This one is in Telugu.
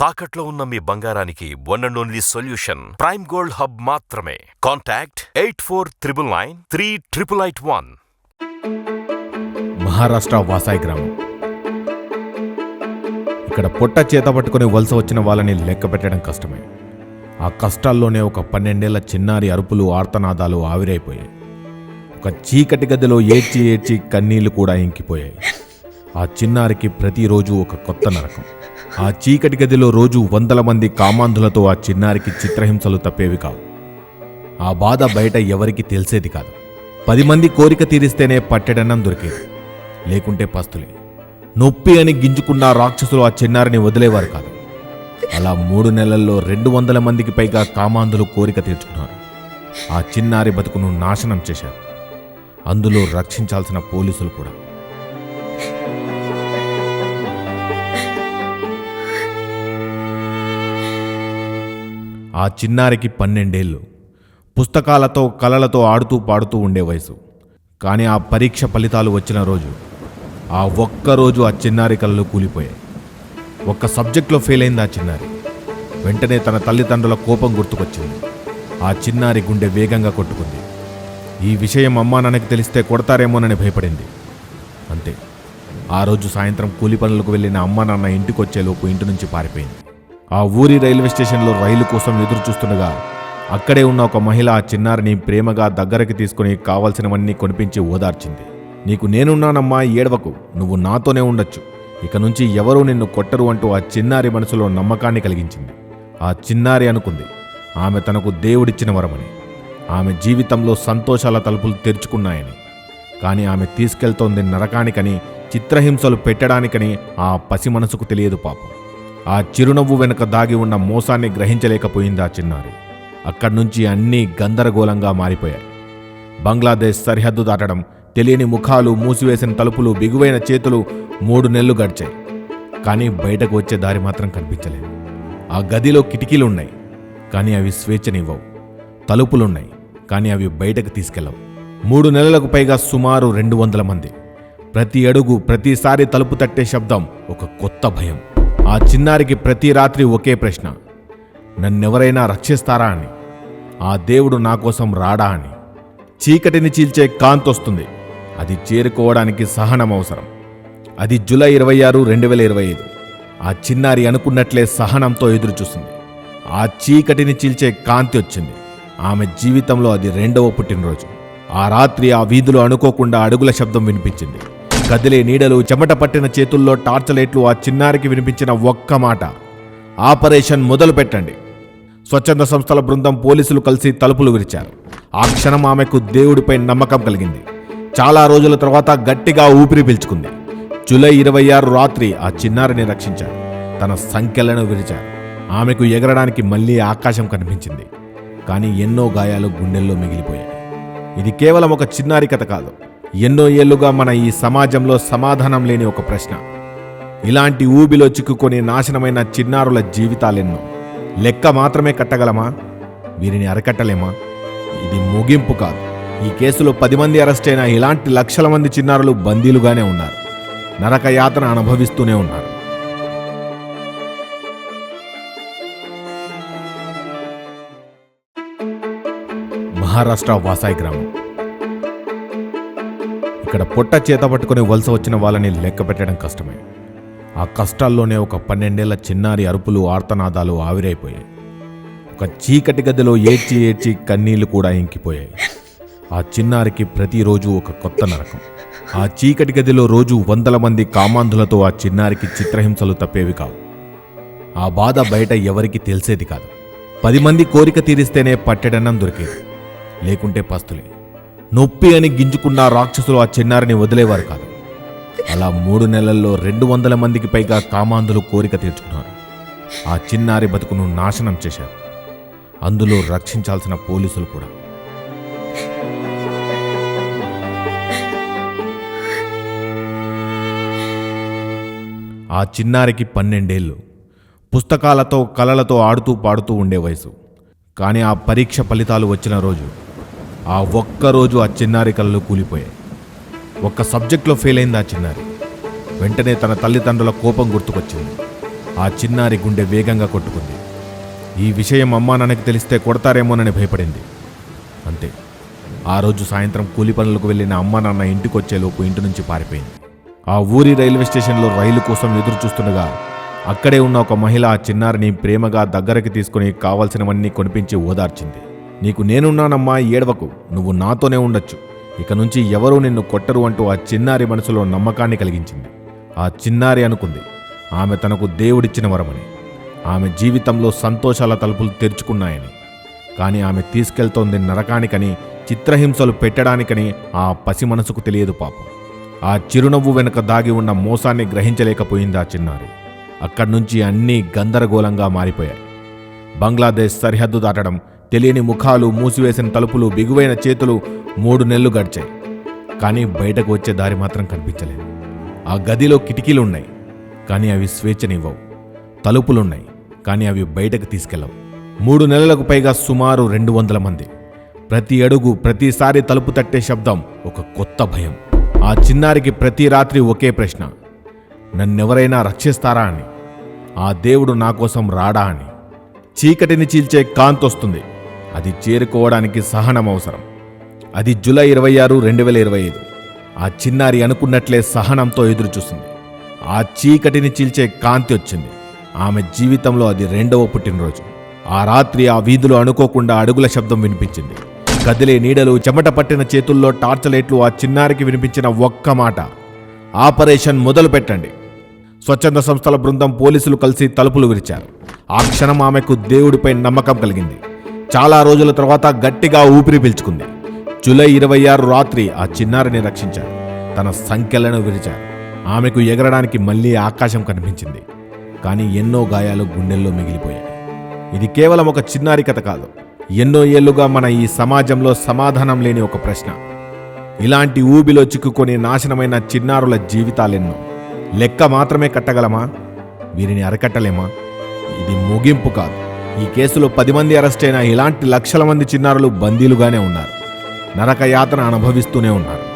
తాకట్లో ఉన్న మీ బంగారానికి one and only solution prime gold hub మాత్రమే. Contact eight four triple nine three triple eight one Maharashtra Vasai గ్రామం. ఇక్కడ పొట్ట చేత పట్టుకుని వలస వచ్చిన వాళ్ళని లెక్క పెట్టడం కష్టమే. ఆ కష్టాల్లోనే ఒక పన్నెండేళ్ళ చిన్నారి అరుపులు ఆర్తనాదాలు ఆవిరైపోయాయి. ఒక చీకటి గదిలో ఏడ్చి ఏడ్చి కన్నీళ్ళు కూడా ఇంకిపోయాయి. ఆ చిన్నారికి ప్రతిరోజు ఒక కొత్త నరకం. ఆ చీకటి గదిలో రోజు వందల మంది కామాంధులతో ఆ చిన్నారికి చిత్రహింసలు తప్పేవి కావు. ఆ బాధ బయట ఎవరికి తెలిసేది కాదు. పది మంది కోరిక తీరిస్తేనే పట్టెడన్నం దొరికేది. లేకుంటే పస్తులే. నొప్పి అని గింజుకున్న రాక్షసులు ఆ చిన్నారిని వదిలేవారు కాదు. అలా మూడు నెలల్లో రెండు వందల మందికి పైగా కామాంధులు కోరిక తీర్చుకున్నారు. ఆ చిన్నారి బతుకును నాశనం చేశారు. అందులో రక్షించాల్సిన పోలీసులు కూడా. ఆ చిన్నారికి పన్నెండేళ్ళు. పుస్తకాలతో కలలతో ఆడుతూ పాడుతూ ఉండే వయసు. కానీ ఆ పరీక్ష ఫలితాలు వచ్చిన రోజు ఆ ఒక్క రోజు ఆ చిన్నారి కళలు కూలిపోయాయి. ఒక్క సబ్జెక్ట్లో ఫెయిల్ అయింది ఆ చిన్నారి. వెంటనే తన తల్లిదండ్రుల కోపం గుర్తుకొచ్చింది. ఆ చిన్నారి గుండె వేగంగా కొట్టుకుంది. ఈ విషయం అమ్మా నాన్నకి తెలిస్తే కొడతారేమోనని భయపడింది. అంతే. ఆ రోజు సాయంత్రం కూలి పనులకు వెళ్ళిన అమ్మా నాన్న ఇంటికి వచ్చేలోపు ఇంటి నుంచి పారిపోయింది. ఆ ఊరి రైల్వే స్టేషన్లో రైలు కోసం ఎదురు చూస్తుండగా అక్కడే ఉన్న ఒక మహిళ ఆ చిన్నారిని ప్రేమగా దగ్గరకి తీసుకుని కావలసినవన్నీ కొనిపించి ఓదార్చింది. నీకు నేనున్నానమ్మా ఏడవకు. నువ్వు నాతోనే ఉండొచ్చు. ఇక నుంచి ఎవరూ నిన్ను కొట్టరు అంటూ ఆ చిన్నారి మనసులో నమ్మకాన్ని కలిగించింది. ఆ చిన్నారి అనుకుంది ఆమె తనకు దేవుడిచ్చిన వరమని. ఆమె జీవితంలో సంతోషాల తలుపులు తెరుచుకున్నాయని. కానీ ఆమె తీసుకెళ్తోంది నరకానికని చిత్రహింసలు పెట్టడానికని ఆ పసి మనసుకు తెలియదు పాపం. ఆ చిరునవ్వు వెనుక దాగి ఉన్న మోసాన్ని గ్రహించలేకపోయింది ఆ చిన్నారి. అక్కడి నుంచి అన్నీ గందరగోళంగా మారిపోయాయి. బంగ్లాదేశ్ సరిహద్దు దాటడం తెలియని ముఖాలు మూసివేసిన తలుపులు బిగువైన చేతులు మూడు నెలలు గడిచాయి. కానీ బయటకు వచ్చే దారి మాత్రం కనిపించలేదు. ఆ గదిలో కిటికీలున్నాయి. కానీ అవి స్వేచ్ఛనివ్వవు. తలుపులున్నాయి. కానీ అవి బయటకు తీసుకెళ్ళవు మూడు నెలలకు పైగా సుమారు రెండు వందల మంది. ప్రతి అడుగు ప్రతిసారి తలుపు తట్టే శబ్దం ఒక కొత్త భయం. ఆ చిన్నారికి ప్రతి రాత్రి ఒకే ప్రశ్న నన్నెవరైనా రక్షిస్తారా అని? ఆ దేవుడు నా కోసం రాడా అని? చీకటిని చీల్చే కాంతొస్తుంది అది చేరుకోవడానికి సహనం అవసరం. అది జూలై ఇరవై ఆరు రెండు వేల ఇరవై ఐదు. ఆ చిన్నారి అనుకున్నట్లే సహనంతో ఎదురుచూస్తుంది ఆ చీకటిని చీల్చే కాంతి వచ్చింది. ఆమె జీవితంలో అది రెండవ పుట్టినరోజు. ఆ రాత్రి ఆ వీధిలో అనుకోకుండా అడుగుల శబ్దం వినిపించింది. కదిలే నీడలు చెమట పట్టిన చేతుల్లో టార్చ్ లైట్లు ఆ చిన్నారికి వినిపించిన ఒక్క మాట. ఆపరేషన్ మొదలు పెట్టండి. స్వచ్ఛంద సంస్థల బృందం పోలీసులు కలిసి తలుపులు విరిచారు. ఆ క్షణం ఆమెకు దేవుడిపై నమ్మకం కలిగింది. చాలా రోజుల తర్వాత గట్టిగా ఊపిరి పీల్చుకుంది. జూలై ఇరవై ఆరు రాత్రి ఆ చిన్నారిని రక్షించారు. తన సంఖ్యలను విరిచారు. ఆమెకు ఎగరడానికి మళ్ళీ ఆకాశం కనిపించింది. కానీ ఎన్నో గాయాలు గుండెల్లో మిగిలిపోయాయి. ఇది కేవలం ఒక చిన్నారి కథ కాదు. ఎన్నో ఏళ్ళుగా మన ఈ సమాజంలో సమాధానం లేని ఒక ప్రశ్న. ఇలాంటి ఊబిలో చిక్కుకొని నాశనమైన చిన్నారుల జీవితాలెన్నో. లెక్క మాత్రమే కట్టగలమా? వీరిని అరకట్టలేమా? ఇది ముగింపు కాదు. ఈ కేసులో పది మంది అరెస్ట్ అయిన ఇలాంటి లక్షల మంది చిన్నారులు బందీలుగానే ఉన్నారు. నరక యాతన అనుభవిస్తూనే ఉన్నారు. మహారాష్ట్ర వాసాయి గ్రామం. ఇక్కడ పొట్ట చేత పట్టుకుని వలస వచ్చిన వాళ్ళని లెక్క పెట్టడం కష్టమే. ఆ కష్టాల్లోనే ఒక పన్నెండేళ్ళ చిన్నారి అరుపులు ఆర్తనాదాలు ఆవిరైపోయాయి. ఒక చీకటి గదిలో ఏడ్చి ఏడ్చి కన్నీళ్ళు కూడా ఇంకిపోయాయి. ఆ చిన్నారికి ప్రతిరోజు ఒక కొత్త నరకం. ఆ చీకటి గదిలో రోజు వందల మంది కామాంధులతో ఆ చిన్నారికి చిత్రహింసలు తప్పేవి కావు. ఆ బాధ బయట ఎవరికి తెలిసేది కాదు. పది మంది కోరిక తీరిస్తేనే పట్టెడన్నం దొరికేది. లేకుంటే పస్తులే. నొప్పి అని గింజుకున్న రాక్షసులు ఆ చిన్నారిని వదిలేవారు కాదు. అలా మూడు నెలల్లో రెండు వందల మందికి పైగా కామాంధులు కోరిక తీర్చుకున్నారు. ఆ చిన్నారి బతుకును నాశనం చేశారు. అందులో రక్షించాల్సిన పోలీసులు కూడా. ఆ చిన్నారికి పన్నెండేళ్ళు. పుస్తకాలతో కలలతో ఆడుతూ పాడుతూ ఉండే వయసు. కానీ ఆ పరీక్ష ఫలితాలు వచ్చిన రోజు ఆ ఒక్క రోజు ఆ చిన్నారి కళ్ళు కూలిపోయాయి. ఒక్క సబ్జెక్ట్లో ఫెయిల్ అయింది ఆ చిన్నారి. వెంటనే తన తల్లిదండ్రుల కోపం గుర్తుకొచ్చింది. ఆ చిన్నారి గుండె వేగంగా కొట్టుకుంది. ఈ విషయం అమ్మా నాన్నకి తెలిస్తే కొడతారేమోనని భయపడింది. అంతే. ఆ రోజు సాయంత్రం కూలి పనులకు వెళ్ళిన అమ్మ నాన్న ఇంటికొచ్చేలోపు ఇంటి నుంచి పారిపోయింది. ఆ ఊరి రైల్వే స్టేషన్లో రైలు కోసం ఎదురు చూస్తుండగా అక్కడే ఉన్న ఒక మహిళ ఆ చిన్నారిని ప్రేమగా దగ్గరికి తీసుకుని కావలసినవన్నీ కొనిపించి ఓదార్చింది. నీకు నేనున్నానమ్మా ఏడవకు. నువ్వు నాతోనే ఉండొచ్చు. ఇక నుంచి ఎవరూ నిన్ను కొట్టరు అంటూ ఆ చిన్నారి మనసులో నమ్మకాన్ని కలిగించింది. ఆ చిన్నారి అనుకుంది ఆమె తనకు దేవుడిచ్చిన వరమని. ఆమె జీవితంలో సంతోషాల తలుపులు తెరుచుకున్నాయని. కానీ ఆమె తీసుకెళ్తోంది నరకానికని చిత్రహింసలు పెట్టడానికని ఆ పసి మనసుకు తెలియదు పాపం. ఆ చిరునవ్వు వెనుక దాగి ఉన్న మోసాన్ని గ్రహించలేకపోయింది ఆ చిన్నారి. అక్కడి నుంచి అన్నీ గందరగోళంగా మారిపోయాయి. బంగ్లాదేశ్ సరిహద్దు దాటడం తెలియని ముఖాలు మూసివేసిన తలుపులు బిగువైన చేతులు మూడు నెలలు గడిచాయి. కానీ బయటకు వచ్చే దారి మాత్రం కనిపించలేదు. ఆ గదిలో కిటికీలున్నాయి కానీ అవి స్వేచ్ఛనివ్వవు. తలుపులున్నాయి కానీ అవి బయటకు తీసుకెళ్ళవు మూడు నెలలకు పైగా సుమారు రెండు వందల మంది. ప్రతి అడుగు ప్రతిసారి తలుపు తట్టే శబ్దం ఒక కొత్త భయం. ఆ చిన్నారికి ప్రతి రాత్రి ఒకే ప్రశ్న నన్నెవరైనా రక్షిస్తారా? అని. ఆ దేవుడు నా కోసం రాడా? అని. చీకటిని చీల్చే కాంతొస్తుంది. అది చేరుకోవడానికి సహనం అవసరం అది జూలై ఇరవై ఆరు రెండు వేల ఇరవై ఐదు. ఆ చిన్నారి అనుకున్నట్లే సహనంతో ఎదురుచూసింది. ఆ చీకటిని చీల్చే కాంతి వచ్చింది. ఆమె జీవితంలో అది రెండవ పుట్టినరోజు. ఆ రాత్రి ఆ వీధిలో అనుకోకుండా అడుగుల శబ్దం వినిపించింది. కదిలే నీడలు చెమట పట్టిన చేతుల్లో టార్చలైట్లు ఆ చిన్నారికి వినిపించిన ఒక్క మాట. ఆపరేషన్ మొదలు పెట్టండి. స్వచ్ఛంద సంస్థల బృందం పోలీసులు కలిసి తలుపులు విరిచారు. ఆ క్షణం ఆమెకు దేవుడిపై నమ్మకం కలిగింది. చాలా రోజుల తర్వాత గట్టిగా ఊపిరి పీల్చుకుంది. జూలై ఇరవై ఆరు రాత్రి ఆ చిన్నారిని రక్షించారు తన సంఖ్యలను విరిచారు ఆమెకు ఎగరడానికి మళ్ళీ ఆకాశం కనిపించింది. కానీ ఎన్నో గాయాలు గుండెల్లో మిగిలిపోయాయి. ఇది కేవలం ఒక చిన్నారి కథ కాదు. ఎన్నో ఏళ్ళుగా మన ఈ సమాజంలో సమాధానం లేని ఒక ప్రశ్న. ఇలాంటి ఊబిలో చిక్కుకొని నాశనమైన చిన్నారుల జీవితాలెన్నో. లెక్క మాత్రమే కట్టగలమా? వీరిని అరికట్టలేమా? ఇది ముగింపు కాదు. ఈ కేసులో పది మంది అరెస్ట్ ఇలాంటి లక్షల మంది చిన్నారులు బందీలుగానే ఉన్నారు. నరక యాతన అనుభవిస్తూనే ఉన్నారు.